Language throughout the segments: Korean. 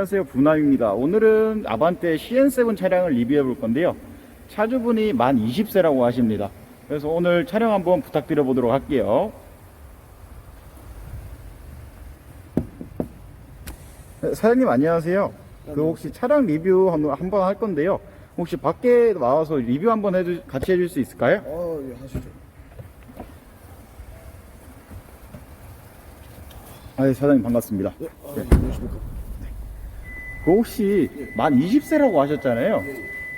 안녕하세요. 부남입니다. 오늘은 아반떼 CN7 차량을 리뷰해 볼 건데요. 차주분이 만 20세라고 하십니다. 그래서 오늘 촬영 한번 부탁드려 보도록 할게요. 네, 사장님 안녕하세요. 그 혹시 차량 리뷰 한- 한번 할 건데요. 혹시 밖에 나와서 리뷰 한번 해주, 같이 해줄 수 있을까요? 어, 예, 하시죠. 아, 네, 사장님 반갑습니다. 네, 아, 안녕하십니까. 그 혹시 만 20세라고 하셨잖아요.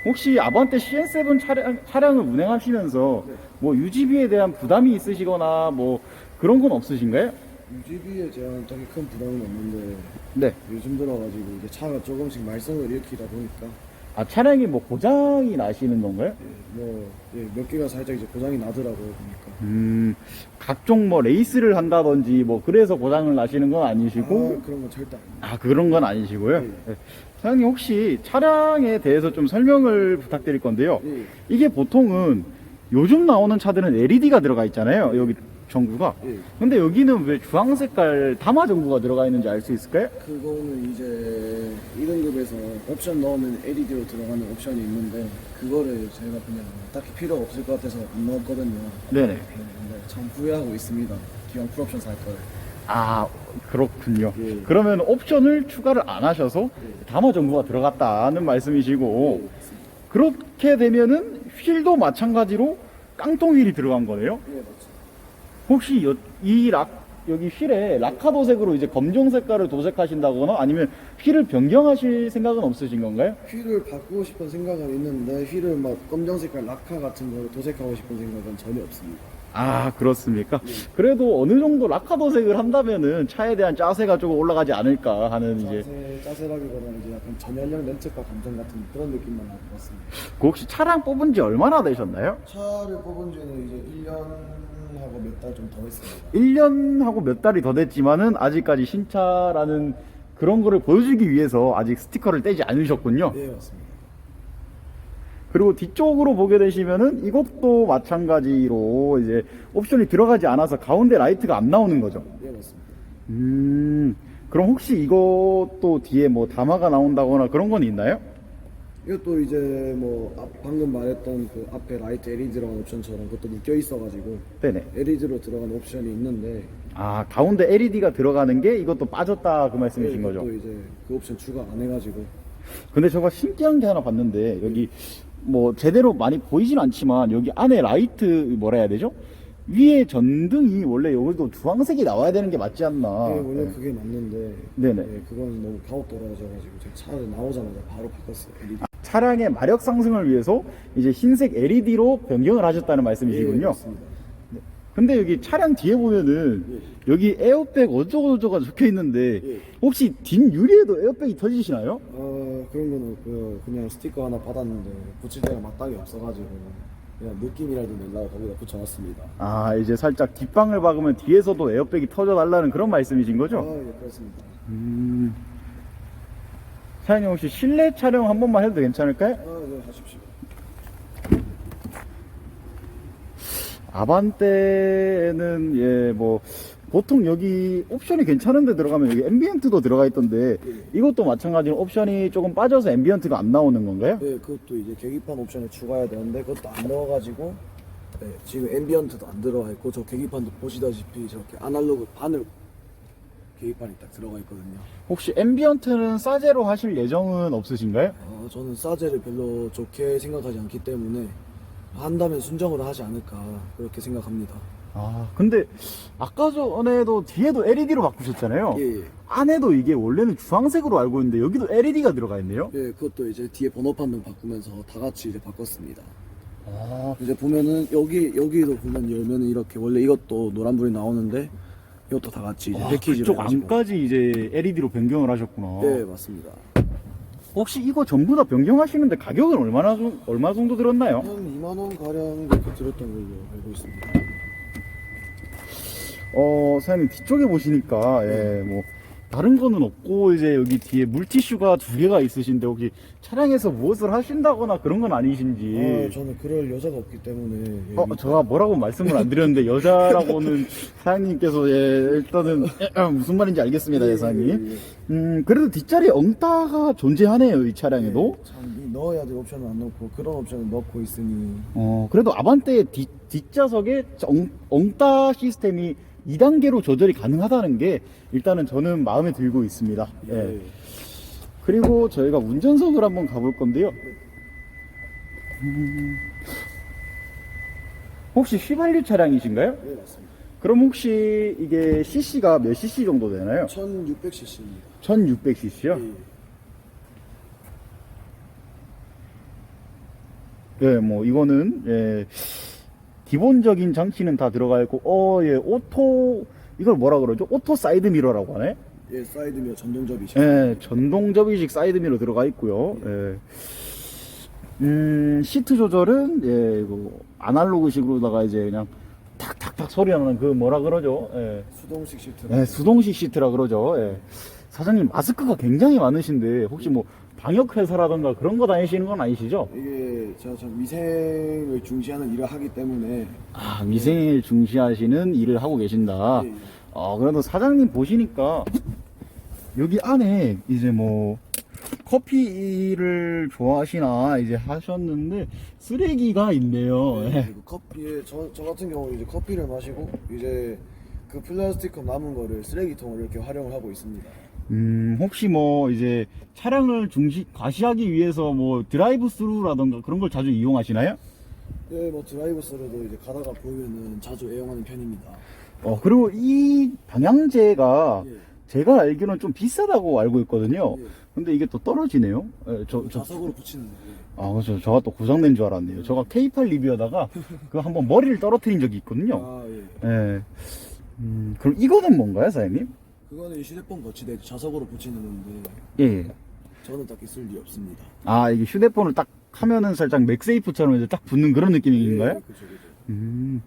혹시 아반떼 CN7 차량, 차량 을 운행하시면서 뭐 유지비에 대한 부담이 있으시거나 뭐 그런 건 없으신가요? 유지비에 대한 딱히 큰 부담은 없는데 네. 요즘 들어가지고 이제 차가 조금씩 말썽을 일으키다 보니까 아, 차량이 뭐 고장이 나시는 건가요? 뭐몇 개가 살짝 이제 고장이 나더라고요 보니까. 음, 각종 뭐 레이스를 한다든지 뭐 그래서 고장을 나시는 건 아니시고 아, 그런 건 절대 아닙니다. 아, 그런 건 아니시고요. 네. 네. 사장님 혹시 차량에 대해서 좀 설명을 부탁드릴 건데요. 예, 이게 보통은 요즘 나오는 차들은 LED가 들어가 있잖아요. 여기 전구가. 예. 근데 여기는 왜 주황 색깔 담화 전구가 들어가 있는지 알 수 있을까요? 그거는 이제 1등급에서 옵션 넣으면 LED로 들어가는 옵션이 있는데 그거를 제가 그냥 딱히 필요 없을 것 같아서 안 넣었거든요. 네네. 네, 근데 참 후회하고 있습니다. 기왕 풀옵션 살 걸. 아 그렇군요. 예. 그러면 옵션을 추가를 안 하셔서 담화 전구가 들어갔다는 말씀이시고 그렇게 되면은 휠도 마찬가지로 깡통 휠이 들어간 거네요. 예. 혹시 여- 이 락, 여기 휠에 라카 도색으로 이제 검정 색깔을 도색하신다거나 아니면 휠을 변경하실 생각은 없으신 건가요? 휠을 바꾸고 싶은 생각은 있는데 휠을 막 검정 색깔 라카 같은 걸 도색하고 싶은 생각은 전혀 없습니다. 아 그렇습니까? 그래도 어느 정도 라카 도색을 한다면은 차에 대한 짜세가 조금 올라가지 않을까 하는 이제 짜세, 짜세라기보다는 이제 약간 전연령 렌트카 감정 같은 그런 느낌만 나는 것 같습니다. 그 혹시 차량 뽑은 지 얼마나 되셨나요? 차를 뽑은 지는 이제 1년하고 몇 달 좀 더 했습니다. 1년하고 몇 달이 더 됐지만은 아직까지 신차라는 그런 거를 보여주기 위해서 아직 스티커를 떼지 않으셨군요. 예, 맞습니다. 그리고 뒤쪽으로 보게 되시면은 이것도 마찬가지로 이제 옵션이 들어가지 않아서 가운데 라이트가 안 나오는 거죠. 예, 맞습니다. 음, 그럼 혹시 이것도 뒤에 뭐 담화가 나온다거나 그런 건 있나요? 이것도 이제 뭐 앞- 방금 말했던 그 앞에 라이트 LED 들어간 옵션처럼 그것도 묶여 있어가지고 네네. LED로 들어간 옵션이 있는데 아, 가운데 LED가 들어가는 게 이것도 빠졌다 그 말씀이신 거죠? 이것도 이제 그 옵션 추가 안 해가지고 근데 제가 신기한 게 하나 봤는데 여기 뭐 제대로 많이 보이진 않지만 여기 안에 라이트 뭐라 해야 되죠? 위에 전등이 원래 여기도 주황색이 나와야 되는 게 맞지 않나? 예, 원래 그게 맞는데 아, 네네. 예, 그건 너무 가혹 떨어져가지고 제가 차를 나오자마자 바로 바꿨어요. LED. 차량의 마력 상승을 위해서 이제 흰색 LED로 변경을 하셨다는 예, 말씀이시군요. 맞습니다. 근데 여기 차량 뒤에 보면은 여기 에어백 어쩌고저쩌고 적혀 있는데 예. 혹시 뒷 유리에도 에어백이 터지시나요? 아 그런 건 없고요. 그냥 스티커 하나 받았는데 붙일 데가 마땅히 없어가지고 그냥 느낌이라도 내려고 거기다 붙여놨습니다. 아 이제 살짝 뒷방을 박으면 뒤에서도 에어백이 터져 달라는 그런 말씀이신 거죠? 아, 예, 그렇습니다. 음. 사장님 혹시 실내 촬영 한 번만 해도 괜찮을까요? 아, 네, 하십시오. 아반떼는 예 뭐 보통 여기 옵션이 괜찮은데 들어가면 여기 앰비언트도 들어가 있던데 이것도 마찬가지로 옵션이 조금 빠져서 앰비언트가 안 나오는 건가요? 네, 그것도 이제 계기판 옵션을 추가해야 되는데 그것도 안 넣어가지고 네, 지금 앰비언트도 안 들어가 있고 저 계기판도 보시다시피 저렇게 아날로그 바늘 계기판이 딱 들어가 있거든요. 혹시 앰비언트는 싸제로 하실 예정은 없으신가요? 어, 저는 싸제를 별로 좋게 생각하지 않기 때문에 한다면 순정으로 하지 않을까 그렇게 생각합니다. 아 근데 아까 전에도 뒤에도 LED로 바꾸셨잖아요. 예, 예. 안에도 이게 원래는 주황색으로 알고 있는데 여기도 LED가 들어가 있네요. 예, 그것도 이제 뒤에 번호판도 바꾸면서 다 같이 이제 바꿨습니다. 아, 이제 보면은 여기 여기도 보면 열면은 이렇게 원래 이것도 노란불이 나오는데 이것도 다 같이 이제 와, 패키지로 그쪽 해가지고. 안까지 이제 LED로 변경을 하셨구나. 네 맞습니다. 혹시 이거 전부 다 변경하시는데 가격은 얼마나 정- 얼마 정도 들었나요? 한 2만 원 가량 이렇게 들었던 걸로 알고 있습니다. 어, 사장님 뒤쪽에 보시니까 예, 뭐 다른 거는 없고 이제 여기 뒤에 물티슈가 두 개가 있으신데 혹시 차량에서 무엇을 하신다거나 그런 건 아니신지. 아, 저는 그럴 여자가 없기 때문에. 예, 어, 제가 뭐라고 말씀을 안 드렸는데 여자라고는 사장님께서 예, 일단은 무슨 말인지 알겠습니다, 예, 사장님. 음, 그래도 뒷자리에 엉따가 존재하네요, 이 차량에도. 예, 참이 넣어야 될 옵션은 안 넣고 그런 옵션을 넣고 있으니. 어, 그래도 아반떼 뒷, 뒷좌석에 엉, 엉따 시스템이 2단계로 조절이 가능하다는 게 일단은 저는 마음에 들고 있습니다. 예. 예. 그리고 저희가 운전석을 한번 가볼 건데요. 음, 혹시 휘발유 차량이신가요? 예 맞습니다. 그럼 혹시 이게 CC가 몇 CC 정도 되나요? 1600cc입니다. 1600cc요? 예. 네, 뭐 이거는 예, 기본적인 장치는 다 들어가 있고, 어, 예, 오토 이걸 뭐라 그러죠? 오토 사이드 미러라고 하네. 예, 사이드 미러 전동 접이시. 예, 전동 접이식 사이드 미러 들어가 있고요. 예. 음, 시트 조절은 예, 이거 아날로그식으로다가 이제 그냥 탁탁탁 소리 나는 그 뭐라 그러죠? 예. 수동식 시트. 예, 수동식 시트라 그러죠. 예. 사장님 마스크가 굉장히 많으신데 혹시 뭐 방역 회사라던가 그런 거 다니시는 건 아니시죠? 이게 제가 참 위생을 중시하는 일을 하기 때문에 아, 위생을 중시하시는 일을 하고 계신다. 예, 예. 어, 그래도 사장님 보시니까 여기 안에 이제 뭐 커피를 좋아하시나 이제 하셨는데 쓰레기가 있네요. 예. 그리고 커피에 저, 저 같은 경우 이제 커피를 마시고 이제 그 플라스틱 컵 남은 거를 쓰레기통으로 이렇게 활용을 하고 있습니다. 음, 혹시 뭐 이제 차량을 중시 과시하기 위해서 뭐 드라이브 스루라던가 그런 걸 자주 이용하시나요? 네, 뭐 드라이브 스루도 이제 가다가 보면은 자주 애용하는 편입니다. 어, 그리고 이 방향제가 예. 제가 알기로는 좀 비싸다고 알고 있거든요. 예. 근데 이게 또 떨어지네요. 예, 저, 저, 자석으로 붙이는 거예요. 아, 그렇죠. 저가 또 고장낸 줄 알았네요. 저가 K8 리뷰하다가 그 한번 머리를 떨어뜨린 적이 있거든요. 아, 예. 예. 음, 그럼 이거는 뭔가요, 사장님? 그거는 이 휴대폰 거치대 자석으로 붙이는 건데 예, 예. 저는 딱히 쓸리 없습니다. 아, 이게 휴대폰을 딱 하면은 살짝 맥세이프처럼 이제 딱 붙는 그런 느낌인가요? 예, 그죠, 그죠. 음.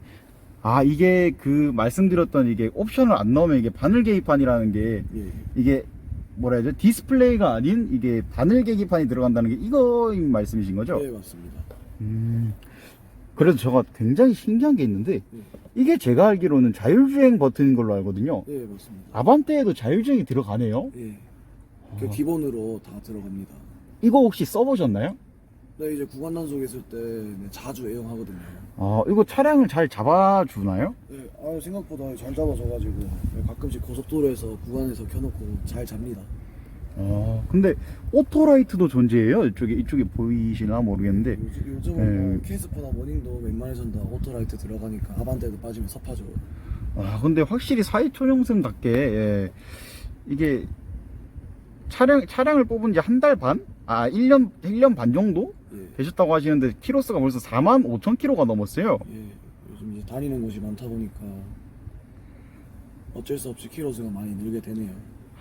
아, 이게 그 말씀드렸던 이게 옵션을 안 넣으면 이게 바늘 계기판이라는 게 예. 이게 뭐라 해야 돼? 디스플레이가 아닌 이게 바늘 계기판이 들어간다는 게 이거 말씀이신 거죠? 예, 맞습니다. 음. 그래도 제가 굉장히 신기한 게 있는데 예. 이게 제가 알기로는 자율주행 버튼인 걸로 알거든요. 예, 맞습니다. 아반떼에도 자율주행이 들어가네요. 예. 그 기본으로 다 들어갑니다. 이거 혹시 써보셨나요? 네, 이제 구간 단속 있을 때 네, 자주 애용하거든요. 아, 이거 차량을 잘 잡아주나요? 네, 아 생각보다 잘 잡아줘가지고 네, 가끔씩 고속도로에서 구간에서 켜놓고 잘 잡니다. 아, 근데 오토라이트도 존재해요. 이쪽에 이쪽에 보이시나 모르겠는데. 요즘, 요즘은 네. 뭐 케이스퍼나 모닝도 웬만해선 다 오토라이트 들어가니까 아반떼도 빠지면 섭하죠. 아, 근데 확실히 사이초용생답게 예, 이게 차량 차량을 뽑은 지 한 달 반? 아, 1년 1년 반 정도 예, 되셨다고 하시는데 키로수가 벌써 4만 5천 킬로가 넘었어요. 예. 요즘 이제 다니는 곳이 많다 보니까 어쩔 수 없이 키로수가 많이 늘게 되네요.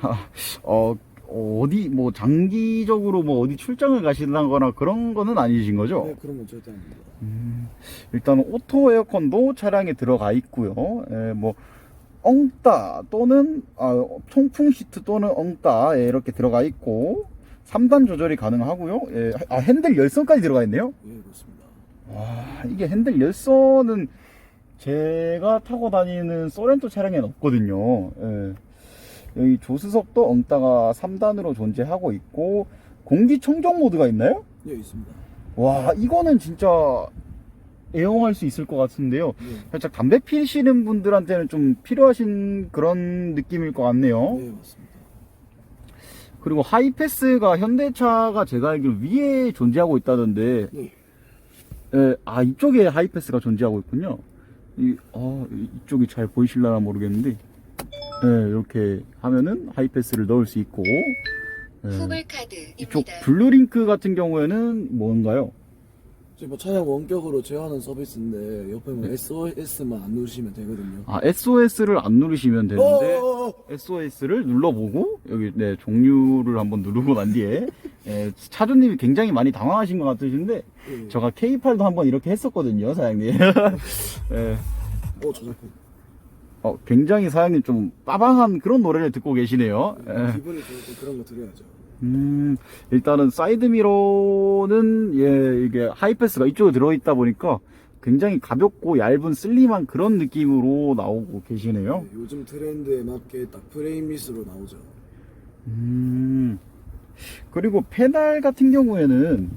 아, 어, 어디 뭐 장기적으로 뭐 어디 출장을 가신다거나 그런 거는 아니신 거죠? 네, 그런 건 절대 아닙니다. 일단 오토 에어컨도 차량에 들어가 있고요. 예, 뭐 엉따 또는 아, 통풍 시트 또는 엉따 예, 이렇게 들어가 있고 3단 조절이 가능하고요. 예, 아, 핸들 열선까지 들어가 있네요. 예, 그렇습니다. 와, 이게 핸들 열선은 제가 타고 다니는 소렌토 차량에는 없거든요. 예. 여기 조수석도 엉따가 3단으로 존재하고 있고 공기청정 모드가 있나요? 예, 있습니다. 와, 이거는 진짜 애용할 수 있을 것 같은데요. 예, 살짝 담배 피시는 분들한테는 좀 필요하신 그런 느낌일 것 같네요. 예, 맞습니다. 그리고 하이패스가 현대차가 제가 알기로 위에 존재하고 있다던데, 네. 예, 아, 이쪽에 하이패스가 존재하고 있군요. 이, 어, 이쪽이 잘 보이실려나 모르겠는데, 예, 이렇게 하면은 하이패스를 넣을 수 있고, 예, 이쪽 후불카드입니다. 블루링크 같은 경우에는 뭔가요? 지금 뭐 차량 원격으로 제어하는 서비스인데 옆에 뭐 SOS만 안 누르시면 되거든요. 아, SOS를 안 누르시면 되는데, 어, SOS를 눌러보고 여기 네 종류를 한번 누르고 난 뒤에 예, 차주님이 굉장히 많이 당황하신 것 같으신데 예. 제가 K8도 한번 이렇게 했었거든요 사장님 예. 어, 저작권. 어, 굉장히 사장님 좀 빠방한 그런 노래를 듣고 계시네요. 예. 기분이 좋을 때 그런 거 드려야죠. 음, 일단은 사이드미러는 예, 이게 하이패스가 이쪽에 들어있다 보니까 굉장히 가볍고 얇은 슬림한 그런 느낌으로 나오고 계시네요. 네, 요즘 트렌드에 맞게 딱 프레임리스로 나오죠. 음, 그리고 페달 같은 경우에는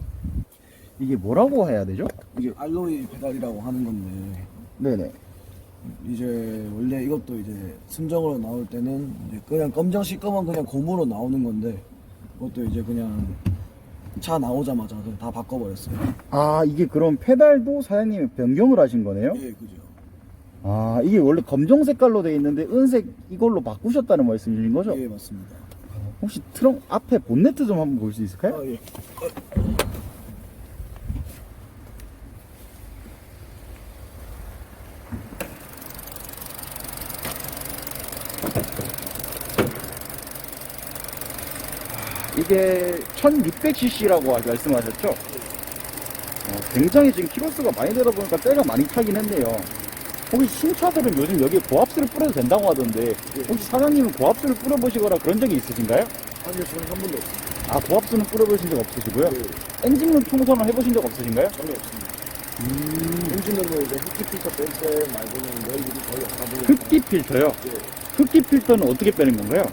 이게 뭐라고 해야 되죠? 이게 알로이 페달이라고 하는 건데 네네. 이제 원래 이것도 이제 순정으로 나올 때는 이제 그냥 검정 시꺼먼 그냥 고무로 나오는 건데 그것도 이제 그냥 차 나오자마자 그냥 다 바꿔버렸어요. 아, 이게 그럼 페달도 사장님이 변경을 하신 거네요? 예, 그죠. 아, 이게 원래 검정 색깔로 돼 있는데 은색 이걸로 바꾸셨다는 말씀이신 거죠? 예, 맞습니다. 혹시 트렁 앞에 본네트 좀 한번 볼 수 있을까요? 아, 예. 이게 1600cc라고 말씀하셨죠? 어, 굉장히 지금 키로수가 많이 되다 보니까 때가 많이 타긴 했네요. 혹시 신차들은 요즘 여기에 고압수를 뿌려도 된다고 하던데 혹시 사장님은 고압수를 뿌려보시거나 그런 적이 있으신가요? 아니요, 저는 한 번도 없어요. 아 고압수는 뿌려보신 적 없으시고요? 예, 엔진룸 청소는 해보신 적 없으신가요? 전혀 없습니다. 음. 엔진으로 이제 흡기 필터 뺄때 말고는 너희들이 거의 없다 보니까 흡기 필터요? 예. 흡기 필터는 어떻게 빼는 건가요?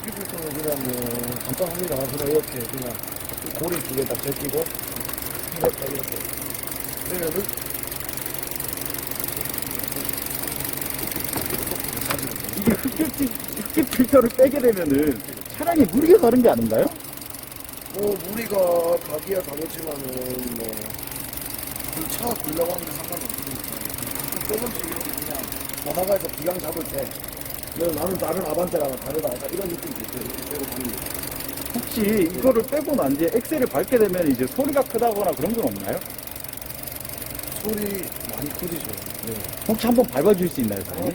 필터는 그냥 뭐 간단합니다. 그냥 이렇게 그냥 고리 두개딱 제끼고 이렇게 이렇게 빼면은 이게 필- 흡기 필터를 빼게 되면은 차량에 무리가 가는 게 아닌가요? 뭐 무리가 가기야 가겠지만은 뭐차 굴러가는 게 상관없으니까 조금씩 이렇게 그냥 바다가에서 기강 잡을 때 나는 다른 아반떼랑 다르다 이런 느낌이 빼고 갑니다 혹시 이거를 빼고 난 뒤에 엑셀을 밟게 되면 이제 소리가 크다거나 그런 건 없나요? 소리 많이 커지죠 네. 혹시 한번 밟아줄 수 있나요, 사장님?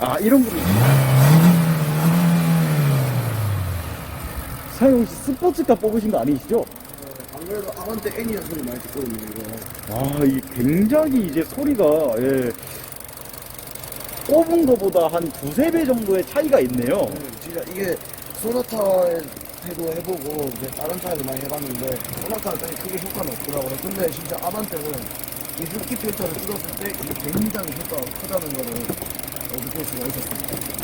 아, 이런 분이 사장님 혹시 스포츠카 뽑으신 거 아니시죠? 안 그래도 아반떼 애니한 소리 많이 듣거든요 이거 와, 이 굉장히 이제 소리가, 예. 꼽은 거보다 한 두세 배 정도의 차이가 있네요. 네, 진짜 이게 소나타에도 해보고 이제 다른 차에도 많이 해봤는데 소나타는 되게 크게 효과는 없더라고요. 근데 진짜 아반떼는 이 흡기 필터를 뜯었을 때 이게 굉장히 효과가 크다는 거를 어, 느낄 수가 있었습니다.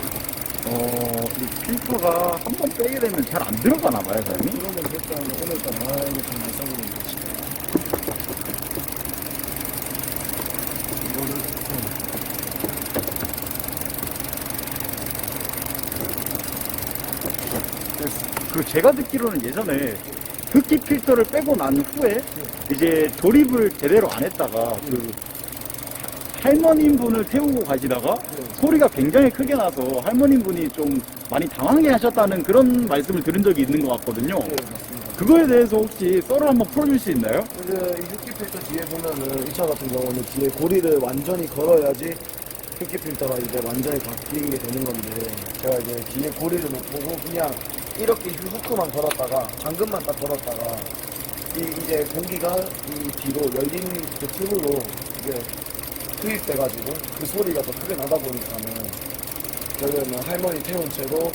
어, 이 필터가 한 번 빼게 되면 잘 안 들어가나 봐요, 사장님? 그러면 일단 오늘따라 아 이거 좀 말썽이는 거지. 이거를 그 제가 듣기로는 예전에 흡기 필터를 빼고 난 후에 이제 조립을 제대로 안 했다가 그 할머님 분을 태우고 가시다가 소리가 굉장히 크게 나서 할머님 분이 좀 많이 당황해 하셨다는 그런 말씀을 들은 적이 있는 것 같거든요. 네, 맞습니다. 그거에 대해서 혹시 썰을 한번 풀어줄 수 있나요? 이제 이 흡기 필터 뒤에 보면은 이 차 같은 경우는 뒤에 고리를 완전히 걸어야지 흡기 필터가 이제 완전히 바뀌게 되는 건데 제가 이제 뒤에 고리를 못 보고 그냥 이렇게 후크만 걸었다가 잠금만 딱 걸었다가 이 이제 공기가 이 뒤로 열린 그 틈으로 이게 투입돼가지고 그 소리가 더 크게 나다 보니까는 저희는 할머니 태운 채로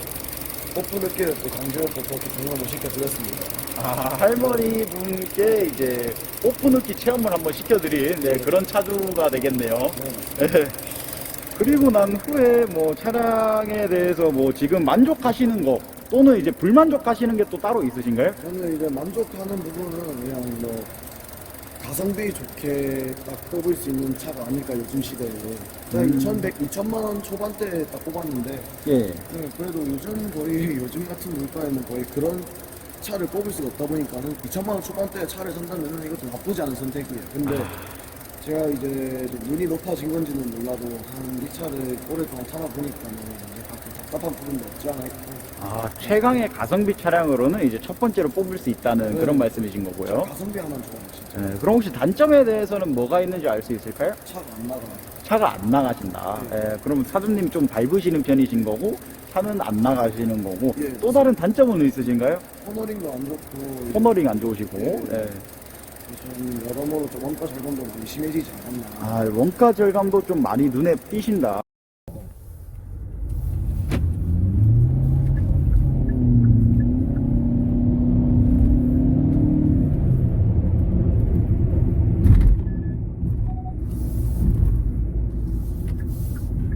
오픈 느끼를 또 강제로 또 그렇게 경험을 시켜드렸습니다. 아, 할머니 분께 이제 오픈흡기 체험을 한번 시켜드린 네, 그런 차주가 되겠네요. 네. 네. 그리고 난 후에 뭐 차량에 대해서 뭐 지금 만족하시는 거 또는 이제 불만족하시는 게 또 따로 있으신가요? 저는 이제 만족하는 부분은 그냥 뭐 가성비 좋게 딱 뽑을 수 있는 차가 아닐까 요즘 시대에 음. 2,100, 2천만 원 초반대에 딱 뽑았는데 예. 네, 그래도 요즘 거의 요즘 같은 물가에는 거의 그런 차를 뽑을 수가 없다 보니까는 2천만 원 초반대에 차를 산다면 이것도 나쁘지 않은 선택이에요. 근데 제가 이제 좀 눈이 높아진 건지는 몰라도 한 이 차를 오랫동안 타다 보니까는 이제 가끔 답답한 부분도 없지 않아 있고 아, 최강의 가성비 차량으로는 이제 첫 번째로 뽑을 수 있다는 네. 그런 말씀이신 거고요. 가성비 하나는 좋아요 진짜 네, 그럼 혹시 단점에 대해서는 뭐가 있는지 알 수 있을까요? 차가 안 나가요. 차가 안 나가신다. 예, 그러면 사장님 좀 밟으시는 편이신 거고 차는 안 나가시는 거고 예. 또 다른 단점은 있으신가요? 코너링도 안 좋고 코너링 안 좋으시고 네. 예. 좀 여러모로 좀 원가 절감도 많이 심해지지 않았나. 아, 원가 절감도 좀 많이 눈에 띄신다.